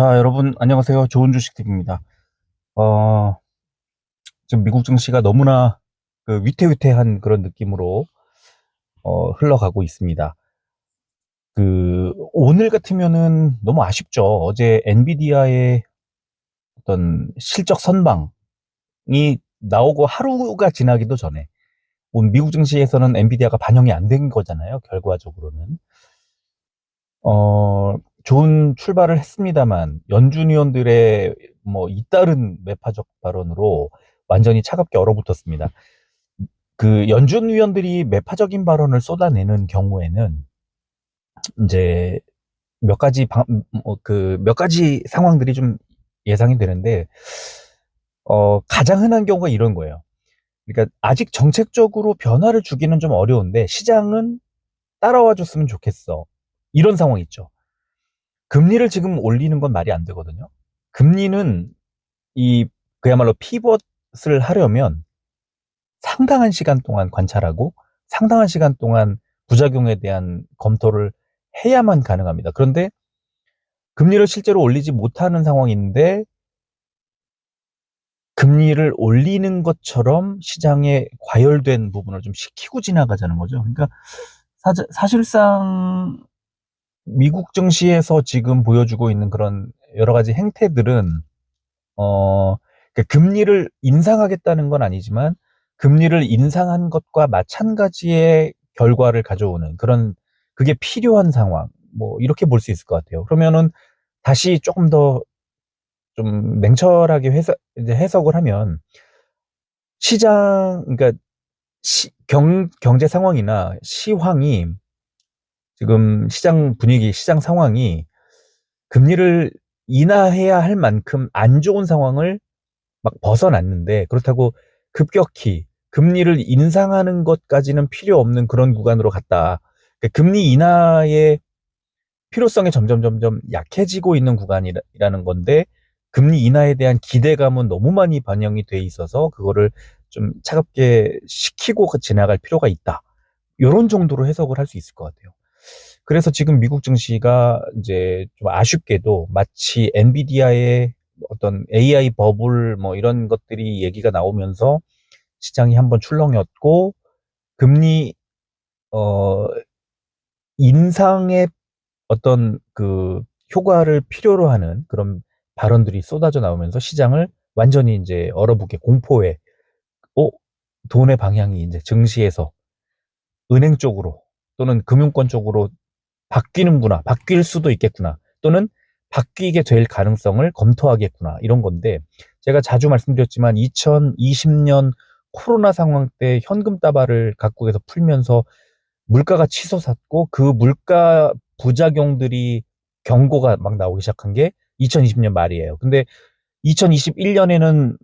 자, 여러분, 안녕하세요. 좋은 주식TV입니다. 어, 지금 미국 증시가 너무나 그 위태위태한 그런 느낌으로, 어, 흘러가고 있습니다. 그, 오늘 같으면은 너무 아쉽죠. 어제 엔비디아의 어떤 실적 선방이 나오고 하루가 지나기도 전에, 미국 증시에서는 엔비디아가 반영이 안 된 거잖아요. 결과적으로는. 어, 좋은 출발을 했습니다만 연준 위원들의 뭐 잇따른 매파적 발언으로 완전히 차갑게 얼어붙었습니다. 그 연준 위원들이 매파적인 발언을 쏟아내는 경우에는 이제 몇 가지 뭐 그몇 가지 상황들이 좀 예상이 되는데 어 가장 흔한 경우가 이런 거예요. 그러니까 아직 정책적으로 변화를 주기는 좀 어려운데 시장은 따라와 줬으면 좋겠어. 이런 상황 있죠. 금리를 지금 올리는 건 말이 안 되거든요. 금리는 이 그야말로 피벗을 하려면 상당한 시간 동안 관찰하고 상당한 시간 동안 부작용에 대한 검토를 해야만 가능합니다. 그런데 금리를 실제로 올리지 못하는 상황인데 금리를 올리는 것처럼 시장에 과열된 부분을 좀 시키고 지나가자는 거죠. 그러니까 사실상 미국 증시에서 지금 보여주고 있는 그런 여러 가지 행태들은 어 그러니까 금리를 인상하겠다는 건 아니지만 금리를 인상한 것과 마찬가지의 결과를 가져오는 그런 그게 필요한 상황 뭐 이렇게 볼 수 있을 것 같아요. 그러면은 다시 조금 더 좀 냉철하게 해석, 이제 해석을 하면 시장 그러니까 시, 경, 경제 상황이나 시황이 지금 시장 분위기, 시장 상황이 금리를 인하해야 할 만큼 안 좋은 상황을 막 벗어났는데 그렇다고 급격히 금리를 인상하는 것까지는 필요 없는 그런 구간으로 갔다. 그러니까 금리 인하의 필요성이 점점 점점 약해지고 있는 구간이라는 건데 금리 인하에 대한 기대감은 너무 많이 반영이 돼 있어서 그거를 좀 차갑게 시키고 지나갈 필요가 있다. 이런 정도로 해석을 할 수 있을 것 같아요. 그래서 지금 미국 증시가 이제 좀 아쉽게도 마치 엔비디아의 어떤 AI 버블 뭐 이런 것들이 얘기가 나오면서 시장이 한번 출렁였고 금리 어 인상의 어떤 그 효과를 필요로 하는 그런 발언들이 쏟아져 나오면서 시장을 완전히 이제 얼어붙게 공포에 어 돈의 방향이 이제 증시에서 은행 쪽으로 또는 금융권 쪽으로 바뀌는구나, 바뀔 수도 있겠구나, 또는 바뀌게 될 가능성을 검토하겠구나, 이런 건데, 제가 자주 말씀드렸지만 2020년 코로나 상황 때 현금 따발을 각국에서 풀면서 물가가 치솟았고 그 물가 부작용들이 경고가 막 나오기 시작한 게 2020년 말이에요. 근데 2021년에는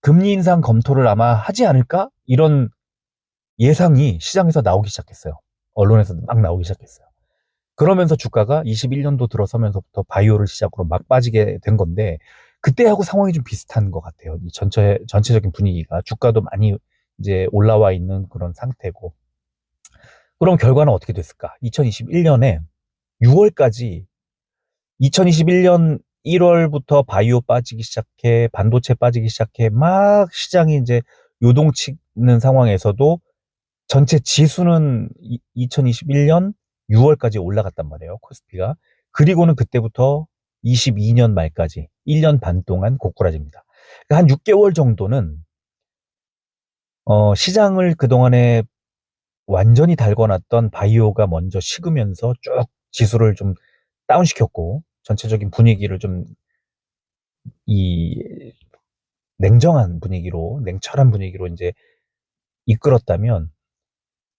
금리 인상 검토를 아마 하지 않을까? 이런 예상이 시장에서 나오기 시작했어요. 언론에서 막 나오기 시작했어요. 그러면서 주가가 21년도 들어서면서부터 바이오를 시작으로 막 빠지게 된 건데 그때하고 상황이 좀 비슷한 것 같아요. 이 전체 전체적인 분위기가 주가도 많이 이제 올라와 있는 그런 상태고 그럼 결과는 어떻게 됐을까? 2021년에 6월까지 2021년 1월부터 바이오 빠지기 시작해 반도체 빠지기 시작해 막 시장이 이제 요동치는 상황에서도 전체 지수는 2021년 6월까지 올라갔단 말이에요. 코스피가. 그리고는 그때부터 22년 말까지 1년 반 동안 고꾸라집니다. 그러니까 한 6개월 정도는 어, 시장을 그동안에 완전히 달궈놨던 바이오가 먼저 식으면서 쭉 지수를 좀 다운시켰고 전체적인 분위기를 좀 이 냉정한 분위기로 냉철한 분위기로 이제 이끌었다면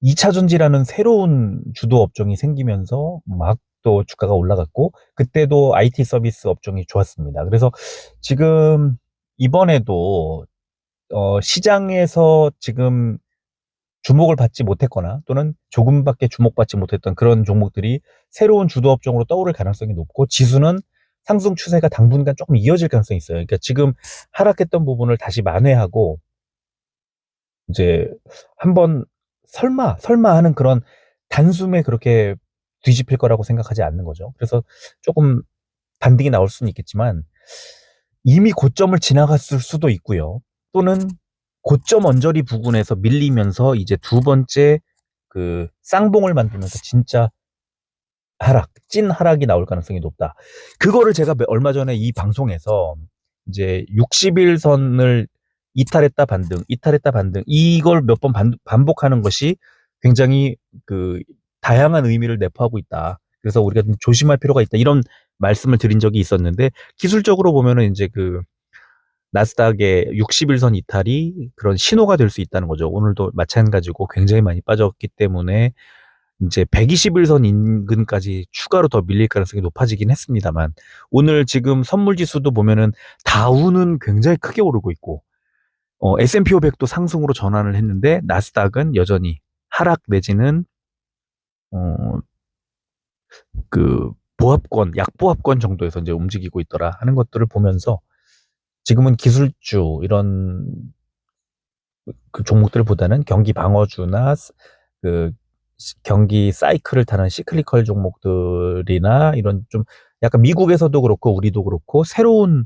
2차 전지라는 새로운 주도 업종이 생기면서 막 또 주가가 올라갔고 그때도 IT 서비스 업종이 좋았습니다. 그래서 지금 이번에도 어 시장에서 지금 주목을 받지 못했거나 또는 조금밖에 주목받지 못했던 그런 종목들이 새로운 주도 업종으로 떠오를 가능성이 높고 지수는 상승 추세가 당분간 조금 이어질 가능성이 있어요. 그러니까 지금 하락했던 부분을 다시 만회하고 이제 한번 설마, 설마 하는 그런 단숨에 그렇게 뒤집힐 거라고 생각하지 않는 거죠. 그래서 조금 반등이 나올 수는 있겠지만 이미 고점을 지나갔을 수도 있고요. 또는 고점 언저리 부근에서 밀리면서 이제 두 번째 그 쌍봉을 만들면서 진짜 하락, 찐 하락이 나올 가능성이 높다. 그거를 제가 매- 얼마 전에 이 방송에서 이제 60일선을 이탈했다 반등, 이탈했다 반등 이걸 몇 번 반복하는 것이 굉장히 그 다양한 의미를 내포하고 있다. 그래서 우리가 좀 조심할 필요가 있다. 이런 말씀을 드린 적이 있었는데 기술적으로 보면은 이제 그 나스닥의 60일선 이탈이 그런 신호가 될 수 있다는 거죠. 오늘도 마찬가지고 굉장히 많이 빠졌기 때문에 이제 120일선 인근까지 추가로 더 밀릴 가능성이 높아지긴 했습니다만 오늘 지금 선물 지수도 보면은 다우는 굉장히 크게 오르고 있고 어, S&P 500도 상승으로 전환을 했는데 나스닥은 여전히 하락 내지는 어, 그 보합권, 약보합권 정도에서 이제 움직이고 있더라 하는 것들을 보면서 지금은 기술주 이런 그 종목들보다는 경기 방어주나 그 경기 사이클을 타는 시클리컬 종목들이나 이런 좀 약간 미국에서도 그렇고 우리도 그렇고 새로운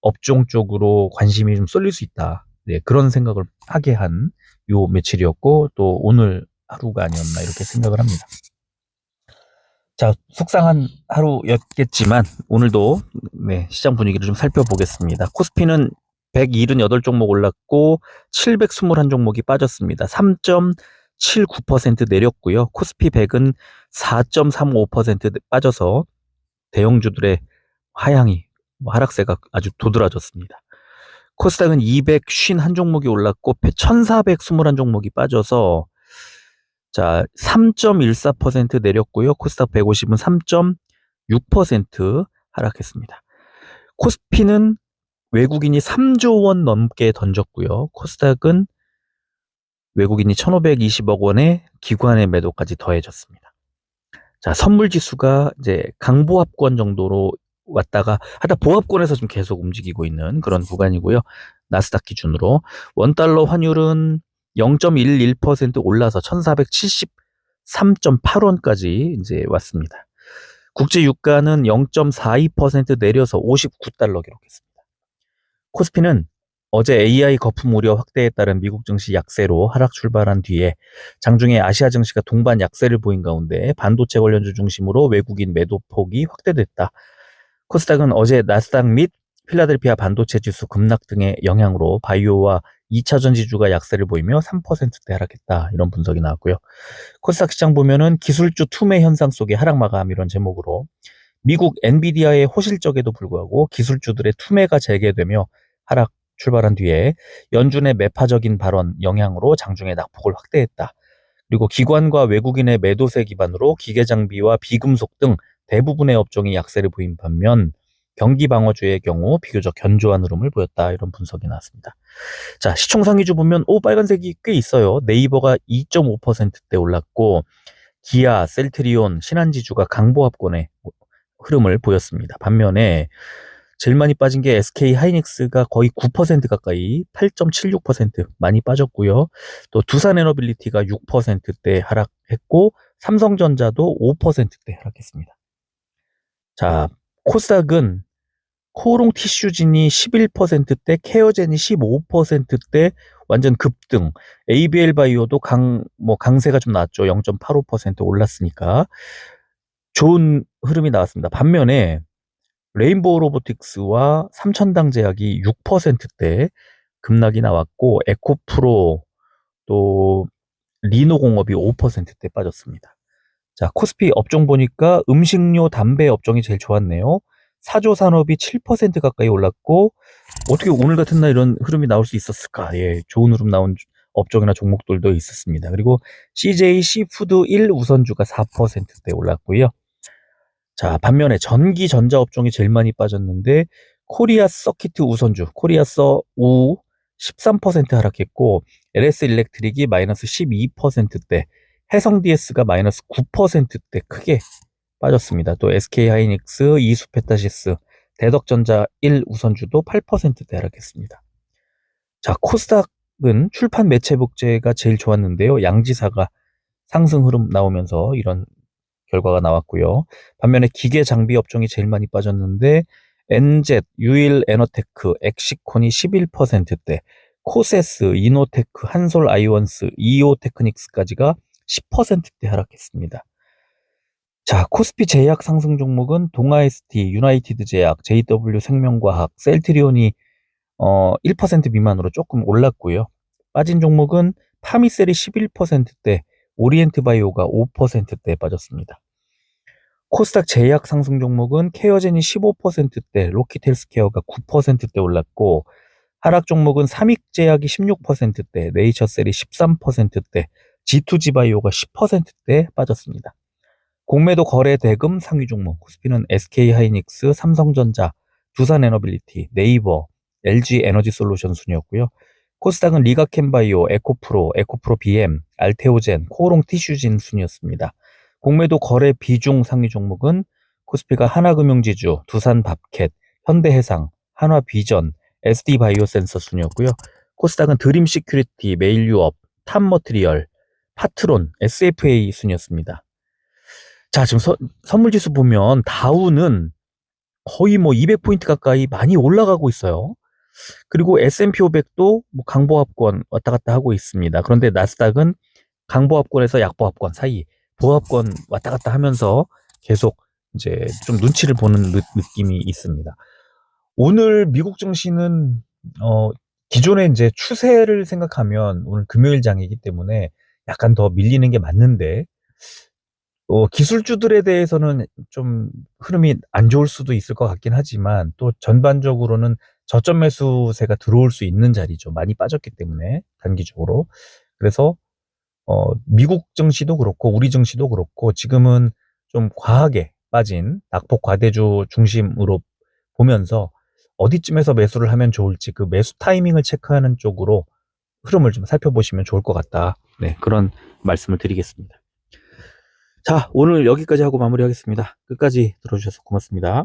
업종 쪽으로 관심이 좀 쏠릴 수 있다. 네, 그런 생각을 하게 한 요 며칠이었고 또 오늘 하루가 아니었나 이렇게 생각을 합니다. 자, 속상한 하루였겠지만 오늘도 네, 시장 분위기를 좀 살펴보겠습니다. 코스피는 178종목 올랐고 721종목이 빠졌습니다. 3.79% 내렸고요. 코스피 100은 4.35% 빠져서 대형주들의 하향이 뭐 하락세가 아주 도드라졌습니다. 코스닥은 251 종목이 올랐고 1421 종목이 빠져서 자, 3.14% 내렸고요. 코스닥 150은 3.6% 하락했습니다. 코스피는 외국인이 3조 원 넘게 던졌고요. 코스닥은 외국인이 1,520억 원의 기관의 매도까지 더해졌습니다. 자, 선물 지수가 이제 강보합권 정도로 왔다가 하다 보합권에서 좀 계속 움직이고 있는 그런 구간이고요. 나스닥 기준으로 원달러 환율은 0.11% 올라서 1473.8원까지 이제 왔습니다. 국제 유가는 0.42% 내려서 59달러 기록했습니다. 코스피는 어제 AI 거품 우려 확대에 따른 미국 증시 약세로 하락 출발한 뒤에 장중에 아시아 증시가 동반 약세를 보인 가운데 반도체 관련주 중심으로 외국인 매도 폭이 확대됐다. 코스닥은 어제 나스닥 및 필라델피아 반도체 지수 급락 등의 영향으로 바이오와 2차 전지주가 약세를 보이며 3%대 하락했다. 이런 분석이 나왔고요. 코스닥 시장 보면은 기술주 투매 현상 속의 하락 마감 이런 제목으로 미국 엔비디아의 호실적에도 불구하고 기술주들의 투매가 재개되며 하락 출발한 뒤에 연준의 매파적인 발언 영향으로 장중에 낙폭을 확대했다. 그리고 기관과 외국인의 매도세 기반으로 기계 장비와 비금속 등 대부분의 업종이 약세를 보인 반면 경기 방어주의 경우 비교적 견조한 흐름을 보였다. 이런 분석이 나왔습니다. 자, 시총 상 위주 보면 오 빨간색이 꽤 있어요. 네이버가 2.5%대 올랐고 기아, 셀트리온, 신한지주가 강보합권의 흐름을 보였습니다. 반면에 제일 많이 빠진 게 SK 하이닉스가 거의 9% 가까이 8.76% 많이 빠졌고요. 또 두산 에너빌리티가 6%대 하락했고 삼성전자도 5%대 하락했습니다. 자, 코스닥은 코오롱 티슈진이 11%대, 케어젠이 15%대 완전 급등. ABL 바이오도 강, 뭐 강세가 좀 났죠. 0.85% 올랐으니까. 좋은 흐름이 나왔습니다. 반면에 레인보우 로보틱스와 삼천당 제약이 6%대 급락이 나왔고 에코프로 또 리노공업이 5%대 빠졌습니다. 자, 코스피 업종 보니까 음식료, 담배 업종이 제일 좋았네요. 사조 산업이 7% 가까이 올랐고 어떻게 오늘 같은 날 이런 흐름이 나올 수 있었을까? 예, 좋은 흐름 나온 업종이나 종목들도 있었습니다. 그리고 CJ 시푸드 1 우선주가 4%대 올랐고요. 자, 반면에 전기 전자 업종이 제일 많이 빠졌는데 코리아 서키트 우선주, 코리아 서 우 13% 하락했고 LS 일렉트릭이 마이너스 12%대, 해성 DS가 마이너스 9%대 크게 빠졌습니다. 또 SK 하이닉스, 이수페타시스, 대덕전자 1 우선주도 8%대 하락했습니다. 자, 코스닥은 출판 매체 복제가 제일 좋았는데요. 양지사가 상승 흐름 나오면서 이런 결과가 나왔고요. 반면에 기계 장비 업종이 제일 많이 빠졌는데 엔젯, 유일 에너테크, 엑시콘이 11%대, 코세스, 이노테크, 한솔 아이원스, 이오 테크닉스까지가 10%대 하락했습니다. 자, 코스피 제약 상승 종목은 동아ST, 유나이티드 제약, JW 생명과학, 셀트리온이 어, 1% 미만으로 조금 올랐고요. 빠진 종목은 파미셀이 11%대, 오리엔트 바이오가 5%대 빠졌습니다. 코스닥 제약 상승 종목은 케어젠이 15%대, 로킷 헬스케어가 9%대 올랐고, 하락 종목은 삼익제약이 16%대, 네이처셀이 13%대, G2G 바이오가 10%대 빠졌습니다. 공매도 거래 대금 상위 종목, 코스피는 SK 하이닉스, 삼성전자, 두산 에너빌리티, 네이버, LG 에너지 솔루션 순이었고요. 코스닥은 리가캠바이오, 에코프로, 에코프로 BM, 알테오젠, 코오롱 티슈진 순이었습니다. 공매도 거래 비중 상위 종목은 코스피가 하나금융지주, 두산밥켓, 현대해상, 한화비전, SD바이오센서 순이었고요. 코스닥은 드림시큐리티, 메일유업, 탑머트리얼, 파트론, SFA 순이었습니다. 자, 지금 서- 선물지수 보면 다우는 거의 뭐 200포인트 가까이 많이 올라가고 있어요. 그리고 S&P 500도 뭐 강보합권 왔다 갔다 하고 있습니다. 그런데 나스닥은 강보합권에서 약보합권 사이 보합권 왔다 갔다 하면서 계속 이제 좀 눈치를 보는 느, 느낌이 있습니다. 오늘 미국 증시는 어 기존의 이제 추세를 생각하면 오늘 금요일 장이기 때문에 약간 더 밀리는 게 맞는데 어, 기술주들에 대해서는 좀 흐름이 안 좋을 수도 있을 것 같긴 하지만 또 전반적으로는 저점 매수세가 들어올 수 있는 자리죠. 많이 빠졌기 때문에 단기적으로. 그래서 어, 미국 증시도 그렇고 우리 증시도 그렇고 지금은 좀 과하게 빠진 낙폭 과대주 중심으로 보면서 어디쯤에서 매수를 하면 좋을지 그 매수 타이밍을 체크하는 쪽으로 흐름을 좀 살펴보시면 좋을 것 같다. 네, 그런 말씀을 드리겠습니다. 자, 오늘 여기까지 하고 마무리하겠습니다. 끝까지 들어주셔서 고맙습니다.